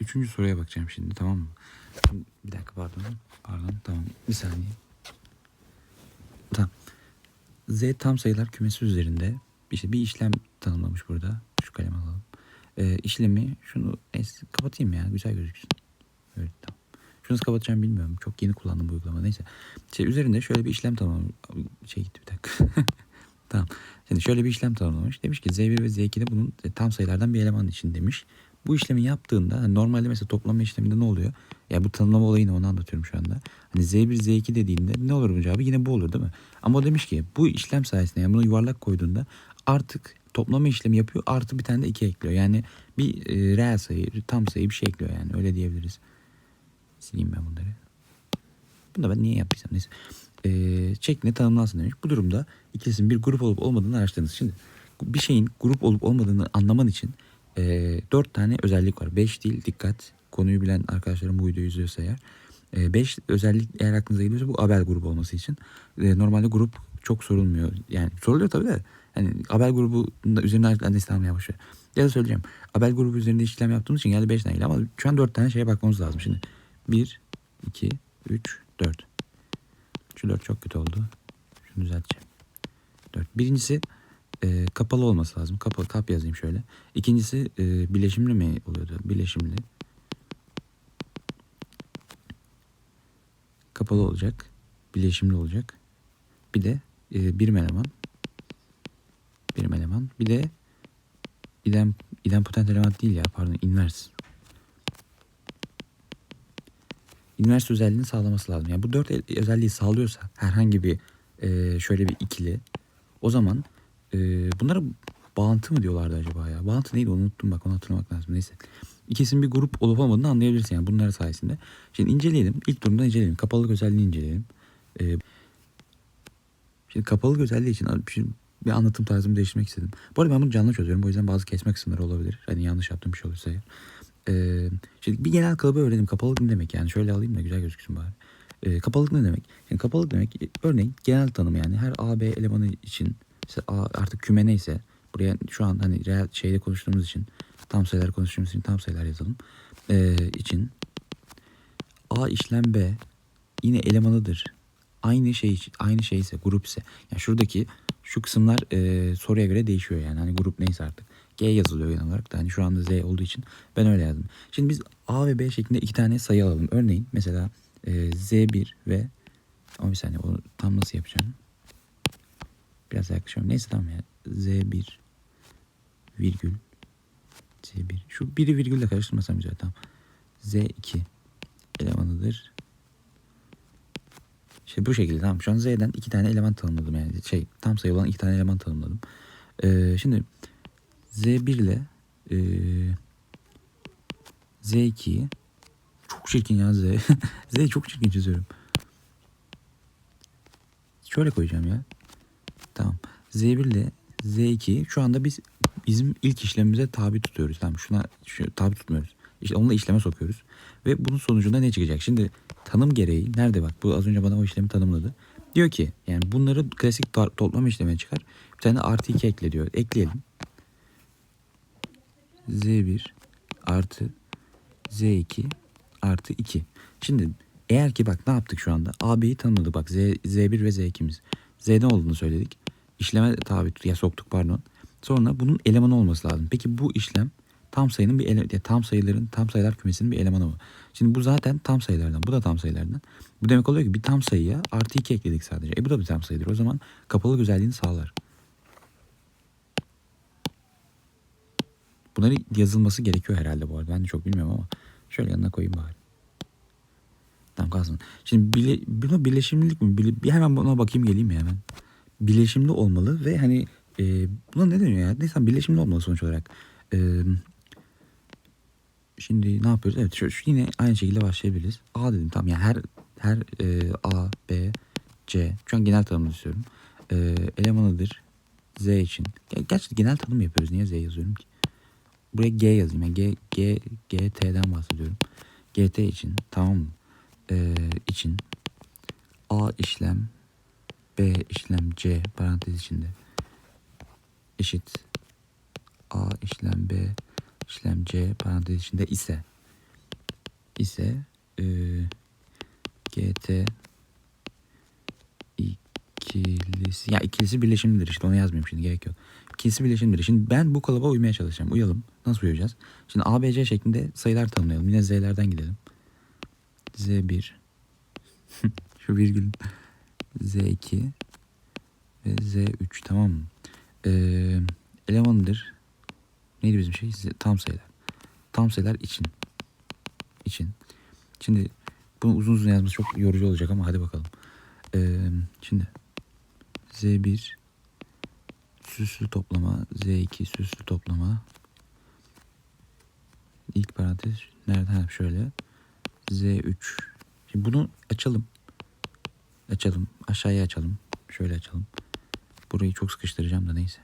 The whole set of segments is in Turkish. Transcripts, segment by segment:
üçüncü soruya bakacağım şimdi tamam mı? Bir dakika pardon. Pardon tamam bir saniye. Tamam. Z tam sayılar kümesi üzerinde işte bir işlem tanımlamış burada. Şu kalemi alalım. Ee, işlemi şunu neyse, kapatayım ya güzel gözüksün. Evet tamam. Şunu nasıl kapatacağım bilmiyorum. Çok yeni kullandım bu uygulamayı. Neyse. Şey, üzerinde şöyle bir işlem tanımlamış. Şey gitti bir dakika. tamam. Şimdi şöyle bir işlem tanımlamış. Demiş ki Z1 ve Z2'de bunun tam sayılardan bir eleman için demiş. Bu işlemi yaptığında hani normalde mesela toplama işleminde ne oluyor? Ya bu tanımlama olayını onu anlatıyorum şu anda. Hani Z1 Z2 dediğinde ne olur bu cevabı? Yine bu olur değil mi? Ama o demiş ki bu işlem sayesinde yani bunu yuvarlak koyduğunda artık toplama işlemi yapıyor artı bir tane de 2 ekliyor. Yani bir e, reel sayı, tam sayı bir şey ekliyor yani öyle diyebiliriz. Sileyim ben bunları. Bunu da ben niye yaptıysam neyse. Ee, şeklinde tanımlansın demiş. Bu durumda ikilisinin bir grup olup olmadığını araştırınız. Şimdi bir şeyin grup olup olmadığını anlaman için e, dört tane özellik var. Beş değil dikkat. Konuyu bilen arkadaşlarım bu videoyu izliyorsa eğer. E, beş özellik eğer aklınıza geliyorsa bu Abel grubu olması için. E, normalde grup çok sorulmuyor. Yani soruluyor tabii de. Yani Abel grubu üzerine annesi tamam yavaş ver. Ya da söyleyeceğim. Abel grubu üzerinde işlem yaptığımız için geldi 5 tane ama şu an 4 tane şeye bakmamız lazım. Şimdi 1, 2, 3, 4. Şu 4 çok kötü oldu. Şunu düzelteceğim. 4. Birincisi e, kapalı olması lazım. Kapalı kap yazayım şöyle. İkincisi e, bileşimli mi oluyordu? Bileşimli. Kapalı olacak. Bileşimli olacak. Bir de e, birim eleman. Birim eleman. Bir de idem, idempotent eleman değil ya pardon invers. Üniversite özelliğini sağlaması lazım. Yani bu dört el- özelliği sağlıyorsa herhangi bir e, şöyle bir ikili o zaman e, bunlara bağıntı mı diyorlardı acaba ya? Bağıntı neydi onu unuttum bak onu hatırlamak lazım. Neyse. İkisinin bir grup olup olmadığını anlayabilirsin yani bunlar sayesinde. Şimdi inceleyelim. İlk durumda inceleyelim. Kapalılık özelliğini inceleyelim. E, şimdi kapalılık özelliği için bir anlatım tarzımı değiştirmek istedim. Bu arada ben bunu canlı çözüyorum. O yüzden bazı kesme kısımları olabilir. Hani yanlış yaptığım bir şey olursa eğer. Ee, şimdi bir genel kalıbı öğrenelim. Kapalılık ne demek yani? Şöyle alayım da güzel gözüksün bari. Ee, kapalılık ne demek? Yani kapalılık demek örneğin genel tanım yani her A, B elemanı için işte artık küme neyse buraya şu an hani real şeyde konuştuğumuz için tam sayılar konuştuğumuz için tam sayılar yazalım. Ee, için A işlem B yine elemanıdır. Aynı şey aynı şey ise grup ise yani şuradaki şu kısımlar e, soruya göre değişiyor yani hani grup neyse artık. G yazılıyor genel olarak da hani şu anda Z olduğu için ben öyle yazdım. Şimdi biz A ve B şeklinde iki tane sayı alalım. Örneğin mesela e, Z1 ve ama bir saniye onu tam nasıl yapacağım? Biraz yaklaşıyorum. Neyse tamam ya. Z1 virgül Z1 şu biri virgülle karıştırmasam güzel tamam. Z2 elemanıdır. İşte bu şekilde tamam. Şu an Z'den iki tane eleman tanımladım yani. Şey tam sayı olan iki tane eleman tanımladım. Ee, şimdi Z1 ile e, Z2'yi çok çirkin ya Z. Z çok çirkin çiziyorum. Şöyle koyacağım ya. Tamam. Z1 ile Z2'yi şu anda biz bizim ilk işlemimize tabi tutuyoruz. Tamam şuna şu, tabi tutmuyoruz. İşte onunla işleme sokuyoruz. Ve bunun sonucunda ne çıkacak? Şimdi tanım gereği nerede bak bu az önce bana o işlemi tanımladı. Diyor ki yani bunları klasik to- toplama işlemine çıkar. Bir tane artı 2 ekle diyor. Ekleyelim. Z1 artı Z2 artı 2. Şimdi eğer ki bak ne yaptık şu anda? AB'yi tanımladık bak Z, Z1 ve Z2'miz. Z'den olduğunu söyledik. İşleme tabi ya soktuk pardon. Sonra bunun elemanı olması lazım. Peki bu işlem tam sayının bir ele, tam sayıların tam sayılar kümesinin bir elemanı mı? Şimdi bu zaten tam sayılardan. Bu da tam sayılardan. Bu demek oluyor ki bir tam sayıya artı 2 ekledik sadece. E bu da bir tam sayıdır. O zaman kapalı özelliğini sağlar. Bunların yazılması gerekiyor herhalde bu arada. Ben de çok bilmiyorum ama şöyle yanına koyayım bari. Tamam kalsın. Şimdi bile, buna bileşimlilik mi? Bile, bir hemen buna bakayım geleyim ya hemen. Bileşimli olmalı ve hani e, buna ne deniyor ya? Neyse bileşimli olmalı sonuç olarak. E, şimdi ne yapıyoruz? Evet şu, şu yine aynı şekilde başlayabiliriz. A dedim tamam yani her her e, A, B, C. Şu an genel tanım istiyorum. E, elemanıdır. Z için. Ger- Gerçi genel tanım yapıyoruz. Niye Z yazıyorum ki? Buraya G yazayım. Yani G, G, GT'den bahsediyorum. GT için tamam mı? İçin A işlem B işlem C parantez içinde eşit A işlem B işlem C parantez içinde ise ise e, GT ikilisi ya ikilisi birleşimdir işte onu yazmayayım şimdi gerek yok. İkilisi birleşimdir. Şimdi ben bu kalıba uymaya çalışacağım. Uyalım. Nasıl uyuyacağız? Şimdi ABC şeklinde sayılar tanımlayalım. Yine Z'lerden gidelim. Z1 şu virgül Z2 ve Z3 tamam mı? Ee, elemanıdır. Neydi bizim şey? Tam sayılar. Tam sayılar için. İçin. Şimdi bunu uzun uzun yazması çok yorucu olacak ama hadi bakalım. Ee, şimdi Z1 süslü toplama Z2 süslü toplama ilk parantez nerede ha şöyle Z3 şimdi bunu açalım. Açalım. Aşağıya açalım. Şöyle açalım. Burayı çok sıkıştıracağım da neyse.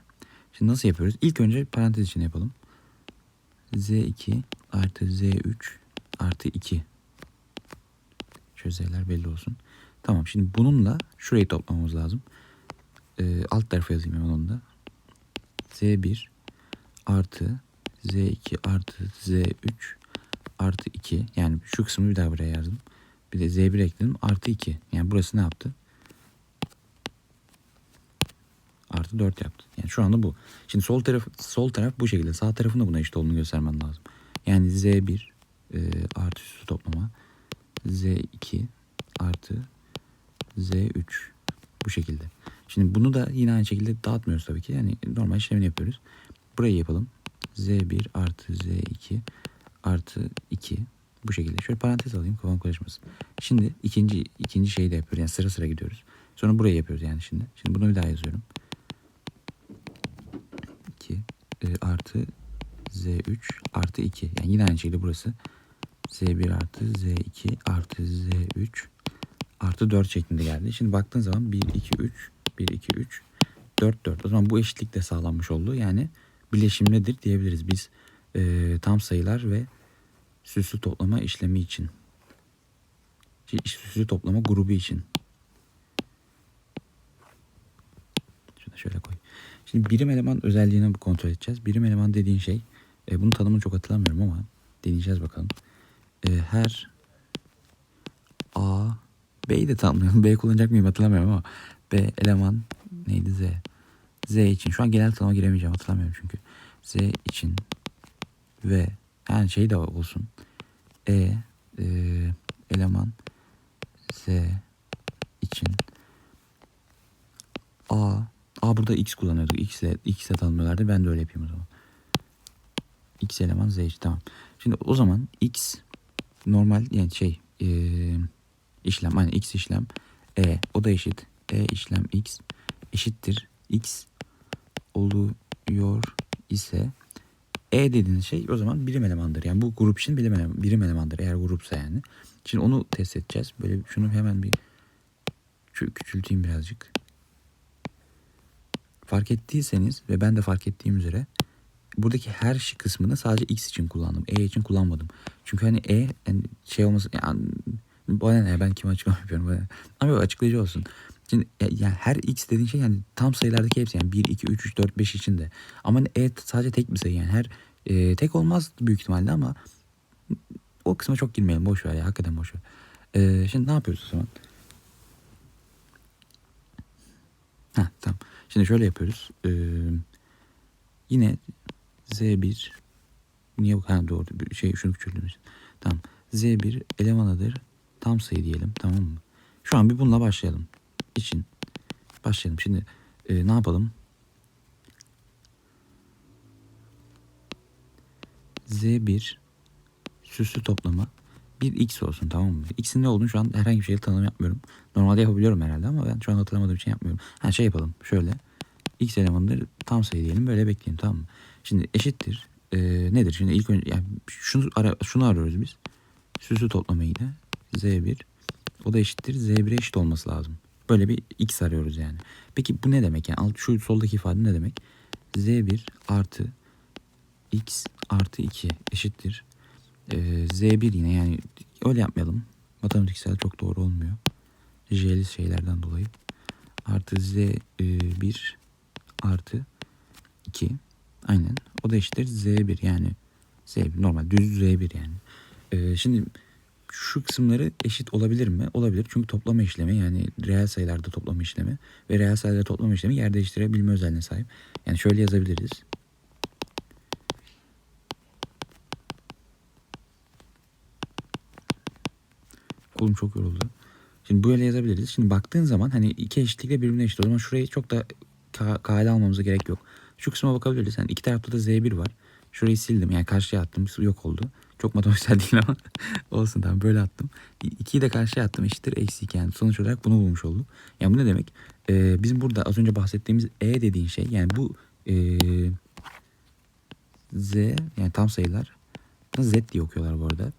Şimdi nasıl yapıyoruz? İlk önce parantez içine yapalım. Z2 artı Z3 artı 2 çözeler belli olsun. Tamam şimdi bununla şurayı toplamamız lazım. Ee, alt tarafa yazayım hemen onu da. Z1 artı Z2 artı Z3 artı 2 yani şu kısmı bir daha buraya yazdım. Bir de Z1 ekledim artı 2 yani burası ne yaptı? Artı 4 yaptı. Yani şu anda bu. Şimdi sol taraf sol taraf bu şekilde. Sağ tarafın da buna eşit olduğunu göstermen lazım. Yani Z1 e, artı üstü toplama Z2 artı Z3 bu şekilde. Şimdi bunu da yine aynı şekilde dağıtmıyoruz tabii ki. Yani normal işlemini yapıyoruz. Burayı yapalım. Z1 artı Z2 artı 2 bu şekilde. Şöyle parantez alayım kafam karışmasın. Şimdi ikinci ikinci şeyi de yapıyoruz. Yani sıra sıra gidiyoruz. Sonra burayı yapıyoruz yani şimdi. Şimdi bunu bir daha yazıyorum. 2 e, artı Z3 artı 2. Yani yine aynı şekilde burası. Z1 artı Z2 artı Z3 artı 4 şeklinde geldi. Şimdi baktığın zaman 1, 2, 3, 1, 2, 3, 4, 4. O zaman bu eşitlik de sağlanmış oldu. Yani bileşimlidir diyebiliriz biz e, tam sayılar ve süslü toplama işlemi için. Şey, Süslü toplama grubu için. Şunu şöyle koy. Şimdi birim eleman özelliğini kontrol edeceğiz. Birim eleman dediğin şey, e, bunun tanımını çok hatırlamıyorum ama deneyeceğiz bakalım. E, her A, B'yi de tanımlıyorum. B kullanacak mıyım hatırlamıyorum ama B eleman neydi Z? Z için. Şu an genel tanıma giremeyeceğim hatırlamıyorum çünkü. Z için ve yani şey de olsun. E, e eleman Z için A A burada X kullanıyorduk. X ile X ile tanımlıyorlardı. Ben de öyle yapayım o zaman. X eleman Z için. Tamam. Şimdi o zaman X normal yani şey e, işlem hani X işlem E o da eşit. E işlem X eşittir. X oluyor ise E dediğiniz şey o zaman birim elemandır. Yani bu grup için birim, eleman, birim elemandır eğer grupsa yani. Şimdi onu test edeceğiz. Böyle şunu hemen bir küçülteyim birazcık. Fark ettiyseniz ve ben de fark ettiğim üzere buradaki her şey kısmını sadece X için kullandım. E için kullanmadım. Çünkü hani E yani şey olması yani bana ne ben kime açıklama yapıyorum. Bana. Ama açıklayıcı olsun. Şimdi ya- yani her x dediğin şey yani tam sayılardaki hepsi yani 1, 2, 3, 3, 4, 5 için de. Ama e sadece tek bir sayı yani her e, tek olmaz büyük ihtimalle ama o kısma çok girmeyelim boş ver ya hakikaten boş ver. E, şimdi ne yapıyoruz o zaman? Ha tamam. Şimdi şöyle yapıyoruz. E, yine Z1 niye bu ha doğru bir şey şunu küçüldüğümüz. Tamam. Z1 elemanıdır. Tam sayı diyelim tamam mı? Şu an bir bununla başlayalım. için başlayalım. Şimdi e, ne yapalım? Z1 süslü toplama bir x olsun tamam mı? X'in ne olduğunu şu an herhangi bir şeyle tanım yapmıyorum. Normalde yapabiliyorum herhalde ama ben şu an hatırlamadığım için yapmıyorum. Ha şey yapalım şöyle. X elemanıdır tam sayı diyelim böyle bekleyelim tamam mı? Şimdi eşittir. e, nedir? Şimdi ilk önce yani şunu, ara, şunu arıyoruz biz. Süslü toplama yine. Z1 o da eşittir. Z1'e eşit olması lazım. Böyle bir x arıyoruz yani. Peki bu ne demek? Yani alt, şu soldaki ifade ne demek? Z1 artı x artı 2 eşittir. Ee, Z1 yine yani öyle yapmayalım. Matematiksel çok doğru olmuyor. J'li şeylerden dolayı. Artı Z1 artı 2. Aynen. O da eşittir Z1 yani. Z1 normal düz Z1 yani. Ee, şimdi şu kısımları eşit olabilir mi? Olabilir. Çünkü toplama işlemi yani reel sayılarda toplama işlemi ve reel sayılarda toplama işlemi yer değiştirebilme özelliğine sahip. Yani şöyle yazabiliriz. Kolum çok yoruldu. Şimdi böyle yazabiliriz. Şimdi baktığın zaman hani iki eşitlikle birbirine eşit. O zaman şurayı çok da ka- kale almamıza gerek yok. Şu kısma bakabiliriz. Yani iki tarafta da Z1 var. Şurayı sildim. Yani karşıya attım. Yok oldu. Çok matematiksel değil ama olsun tamam böyle attım. 2'yi de karşıya attım eşittir eksi 2 yani sonuç olarak bunu bulmuş olduk. Yani bu ne demek? Ee, bizim burada az önce bahsettiğimiz E dediğin şey yani bu ee, Z yani tam sayılar Z diye okuyorlar bu arada.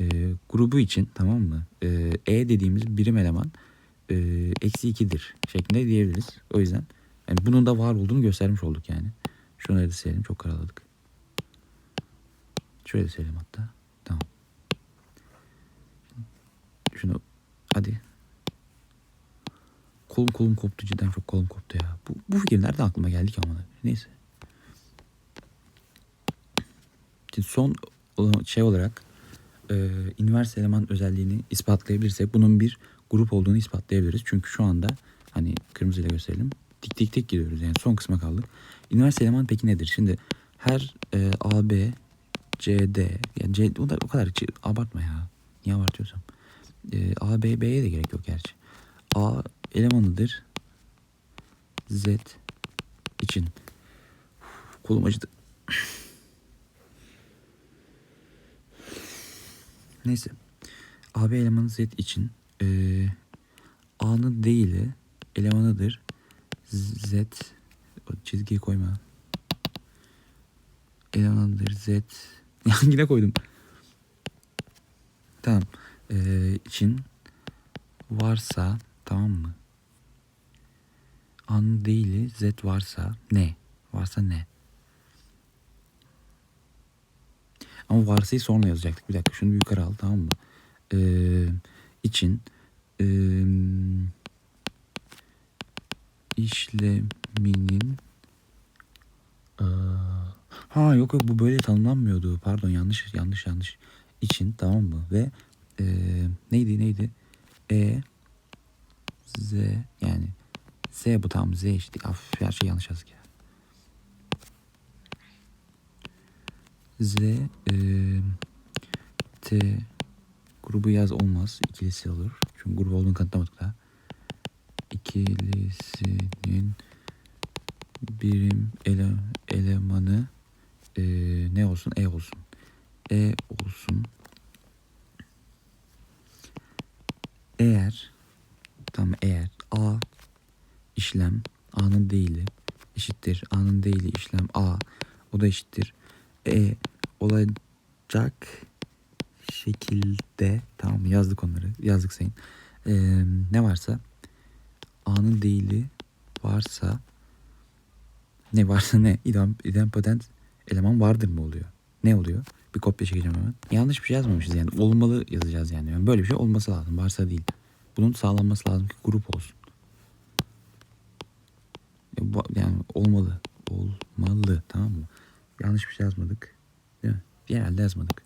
Ee, grubu için tamam mı? Ee, e dediğimiz birim eleman e, eksi 2'dir şeklinde diyebiliriz. O yüzden yani bunun da var olduğunu göstermiş olduk yani. Şunları da silelim çok karaladık. Şöyle de silelim hatta. Tamam. Şunu hadi. Kolum kolum koptu cidden çok kolum koptu ya. Bu, bu fikir nereden aklıma geldi ki ama. Neyse. Şimdi son şey olarak e, inverse eleman özelliğini ispatlayabilirsek bunun bir grup olduğunu ispatlayabiliriz. Çünkü şu anda hani kırmızıyla gösterelim. Tik tik tik gidiyoruz yani son kısma kaldık. Inverse eleman peki nedir? Şimdi her e, AB, CD yani C, o da o kadar hiç abartma ya. Niye abartıyorsam. E, A, B, B'ye de gerek yok gerçi. A elemanıdır. Z için. Uf, kolum acıdı. Neyse. AB elemanı Z için e, A'nın değili elemanıdır. Z o çizgiyi koyma. Elemanıdır Z. Yine koydum. Tamam. E, için varsa tamam mı? A'nın değili Z varsa ne? Varsa ne? Ama varsayı sonra yazacaktık. Bir dakika şunu yukarı al tamam mı? Ee, için e, işleminin e, ha yok yok bu böyle tanımlanmıyordu. Pardon yanlış yanlış yanlış. için tamam mı? Ve e, neydi neydi? E Z yani Z bu tam Z işte. Af her şey yanlış yazdık ya. Z e, T grubu yaz olmaz. İkilisi olur. Çünkü grubu olduğunu kanıtlamadık daha. İkilisinin birim ele, elemanı e, ne olsun? E olsun. E olsun. Eğer tam eğer A işlem A'nın değili eşittir. A'nın değili işlem A o da eşittir. E olacak şekilde tamam yazdık onları yazdık sayın ee, ne varsa A'nın değili varsa ne varsa ne idem, idempotent eleman vardır mı oluyor? Ne oluyor? Bir kopya çekeceğim hemen. Yanlış bir şey yazmamışız yani. Olmalı yazacağız yani, yani böyle bir şey olması lazım. Varsa değil. Bunun sağlanması lazım ki grup olsun. Yani olmalı. Olmalı. Tamam mı? Yanlış bir şey yazmadık. Değil mi? Genelde yazmadık.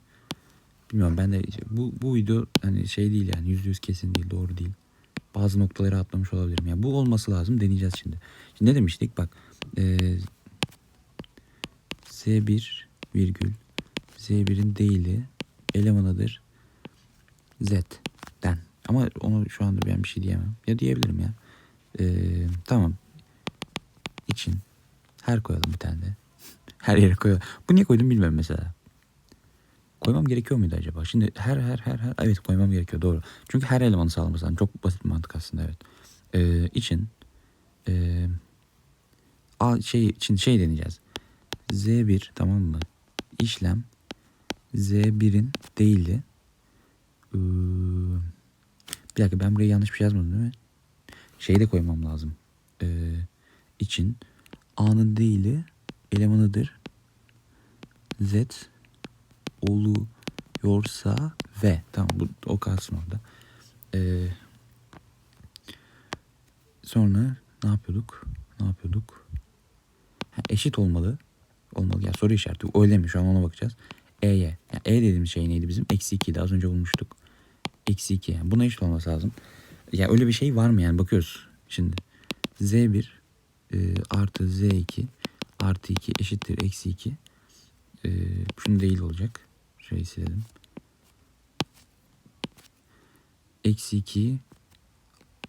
Bilmiyorum ben de bu, bu video hani şey değil yani. Yüzde yüz kesin değil doğru değil. Bazı noktaları atlamış olabilirim. Yani bu olması lazım. Deneyeceğiz şimdi. Şimdi ne demiştik? Bak. E, Z1 virgül Z1'in değili elemanıdır Z'den. Ama onu şu anda ben bir şey diyemem. Ya diyebilirim ya. E, tamam. İçin her koyalım bir tane de. her yere koyalım. Bu niye koydum bilmem mesela. Koymam gerekiyor muydu acaba? Şimdi her her her her evet koymam gerekiyor doğru. Çünkü her elemanı sağlaması lazım. Çok basit bir mantık aslında evet. Ee, için e, a şey için şey deneyeceğiz. Z1 tamam mı? İşlem Z1'in değili ee, bir dakika ben buraya yanlış bir şey yazmadım değil mi? Şeyi de koymam lazım. Ee, için A'nın değili elemanıdır. Z oluyorsa ve tamam bu o kalsın orada. Ee, sonra ne yapıyorduk? Ne yapıyorduk? Ha, eşit olmalı. Olmalı. Ya soru işareti. Öyle mi? Şu an ona bakacağız. E'ye. Yani e dediğimiz şey neydi bizim? Eksi 2'ydi. Az önce bulmuştuk. eksi 2 yani buna eşit olması lazım. Ya öyle bir şey var mı yani bakıyoruz şimdi. Z1 e, artı Z2 artı 2 eşittir eksi 2. E, şunu değil olacak. Şurayı silelim. Eksi 2'yi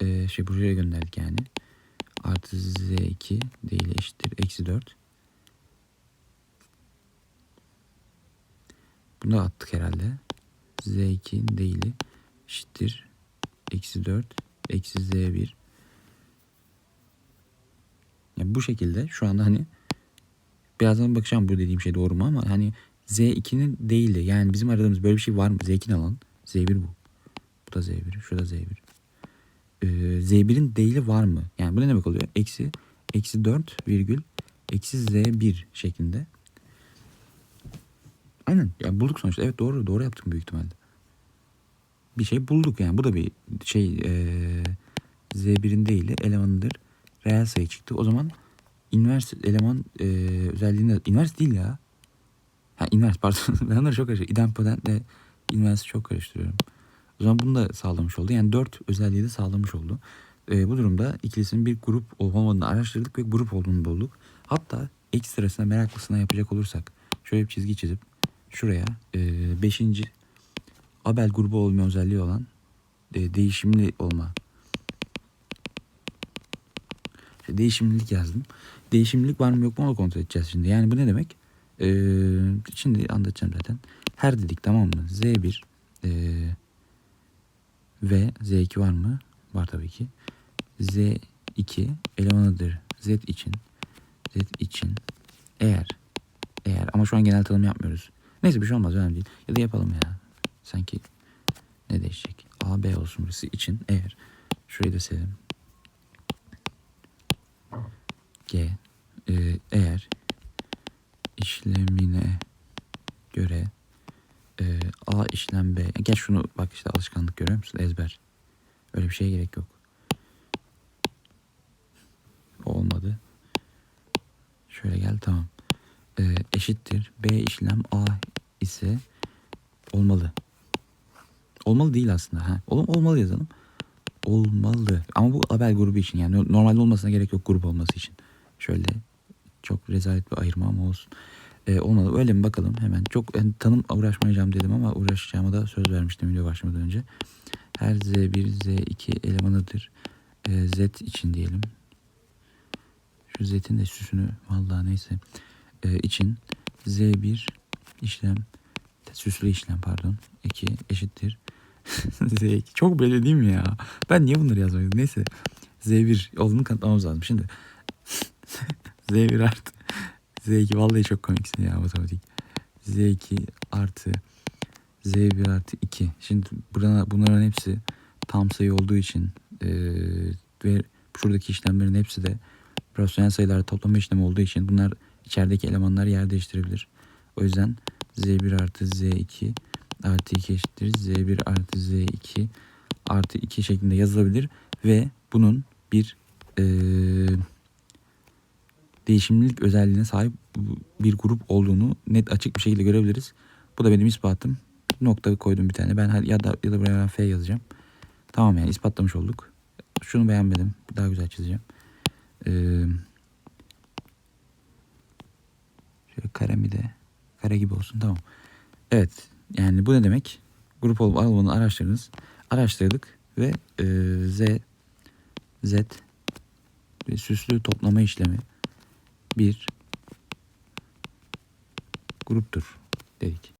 e, şey buraya gönderdik yani. Artı Z2 değil eşittir eksi 4. Bunu attık herhalde. Z2'nin değili eşittir eksi 4 eksi Z1. Yani bu şekilde şu anda hani birazdan bakacağım bu dediğim şey doğru mu ama hani Z2'nin değili yani bizim aradığımız böyle bir şey var mı? Z2'nin alan Z1 bu. Bu da Z1. Şu da Z1. Ee, Z1'in değili var mı? Yani bu ne demek oluyor? Eksi, eksi 4 virgül eksi Z1 şeklinde. Aynen. Yani bulduk sonuçta. Evet doğru. Doğru yaptık büyük ihtimalle. Bir şey bulduk yani. Bu da bir şey ee, Z1'in değili elemanıdır. Reel sayı çıktı. O zaman inverse eleman ee, özelliğinde inverse değil ya. Ha inverse pardon. ben onları çok karıştırıyorum. İdempotentle inverse çok karıştırıyorum. O zaman bunu da sağlamış oldu. Yani dört özelliği de sağlamış oldu. Ee, bu durumda ikilisinin bir grup olup olmadığını araştırdık ve grup olduğunu bulduk. Hatta ekstrasına meraklısına yapacak olursak şöyle bir çizgi çizip şuraya e, beşinci Abel grubu olma özelliği olan e, değişimli olma işte değişimlilik yazdım. Değişimlilik var mı yok mu onu kontrol edeceğiz şimdi. Yani bu ne demek? Ee, şimdi anlatacağım zaten. Her dedik tamam mı? Z1 e, ve Z2 var mı? Var tabii ki. Z2 elemanıdır Z için. Z için eğer eğer ama şu an genel tanım yapmıyoruz. Neyse bir şey olmaz önemli değil. Ya da yapalım ya. Sanki ne değişecek? A, B olsun burası için eğer şurayı da silelim. G e, eğer işlemine göre e, A işlem B. Gel şunu bak işte alışkanlık görüyor musun? Ezber. Öyle bir şeye gerek yok. O olmadı. Şöyle gel tamam. E, eşittir. B işlem A ise olmalı. Olmalı değil aslında. Ha. Oğlum olmalı yazalım. Olmalı. Ama bu Abel grubu için yani normalde olmasına gerek yok grup olması için. Şöyle çok rezalet bir ayırma ama olsun. Ee, olmalı. Öyle mi bakalım hemen. Çok yani, tanım uğraşmayacağım dedim ama uğraşacağıma da söz vermiştim video başlamadan önce. Her Z1, Z2 elemanıdır. Ee, Z için diyelim. Şu Z'in de süsünü vallahi neyse. Ee, için Z1 işlem süslü işlem pardon. 2 eşittir. Z2. Çok belli değil mi ya? Ben niye bunları yazmadım? Neyse. Z1 olduğunu kanıtlamamız lazım. Şimdi Z1 artı Z2 vallahi çok komiksin ya matematik. Z2 artı Z1 artı 2. Şimdi burana, bunların hepsi tam sayı olduğu için e, ve şuradaki işlemlerin hepsi de rasyonel sayılar toplama işlemi olduğu için bunlar içerideki elemanlar yer değiştirebilir. O yüzden Z1 artı Z2 artı 2 eşittir. Z1 artı Z2 artı 2 şeklinde yazılabilir ve bunun bir eee değişimlilik özelliğine sahip bir grup olduğunu net açık bir şekilde görebiliriz. Bu da benim ispatım. Nokta koydum bir tane. Ben ya da ya da buraya F yazacağım. Tamam yani ispatlamış olduk. Şunu beğenmedim. Daha güzel çizeceğim. Ee, şöyle kare mi de kare gibi olsun. Tamam. Evet. Yani bu ne demek? Grup olup olmadığını araştırdınız. Araştırdık ve e, Z Z ve süslü toplama işlemi bir gruptur dedik.